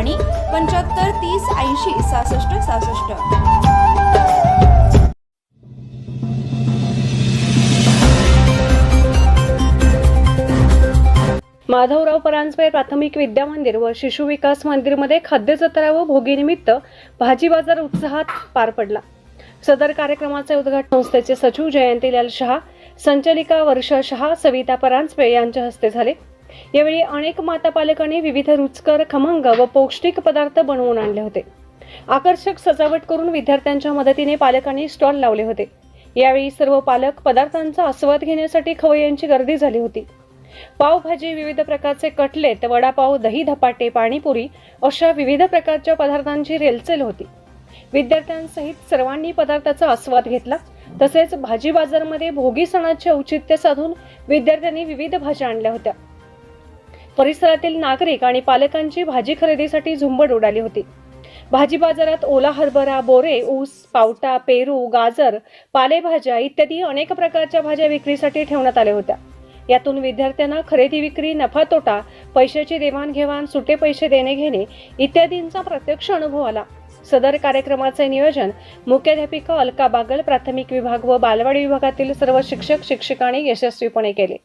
आणि पंच्याहत्तर तीस ऐंशी सहासष्ट सहासष्ट. माधवराव परांजपे प्राथमिक विद्या मंदिर व शिशु विकास मंदिरमध्ये खाद्य जत्रा व भोगीनिमित्त भाजी बाजार उत्साहात पार पडला. सदर कार्यक्रमाचे उद्घाटन संस्थेचे सचिव जयंतीलाल शहा संचालिका वर्षा शहा सविता परांजपे यांच्या हस्ते झाले. यावेळी अनेक माता पालकांनी विविध रुचकर खमंग व पौष्टिक पदार्थ बनवून आणले होते. आकर्षक सजावट करून विद्यार्थ्यांच्या मदतीने पालकांनी स्टॉल लावले होते. यावेळी सर्व पालक पदार्थांचा आस्वाद घेण्यासाठी खवय्यांची गर्दी झाली होती. पावभाजी विविध प्रकारचे कटलेट वडापाव दही धपाटे पाणीपुरी अशा विविध प्रकारच्या पदार्थांची रेलचेल होती. विद्यार्थ्यांसहित सर्वांनी पदार्थाचा आस्वाद घेतला. तसेच भाजी बाजारमध्ये भोगी सणाचे औचित्य साधून विद्यार्थ्यांनी विविध भाज्या आणल्या होत्या. परिसरातील नागरिक आणि पालकांची भाजी खरेदीसाठी झुंबड उडाली होती. भाजी बाजारात ओला हरभरा बोरे ऊस पावटा पेरू गाजर पालेभाज्या इत्यादी अनेक प्रकारच्या भाज्या विक्रीसाठी ठेवण्यात आल्या होत्या. यातून विद्यार्थ्यांना खरेदी विक्री नफा तोटा पैशाची देवाणघेवाण सुटे पैसे देणे घेणे इत्यादींचा प्रत्यक्ष अनुभव आला. सदर कार्यक्रमाचे नियोजन मुख्याध्यापिका अलका बागल प्राथमिक विभाग व बालवाडी विभागातील सर्व शिक्षक शिक्षकांनी यशस्वीपणे केले.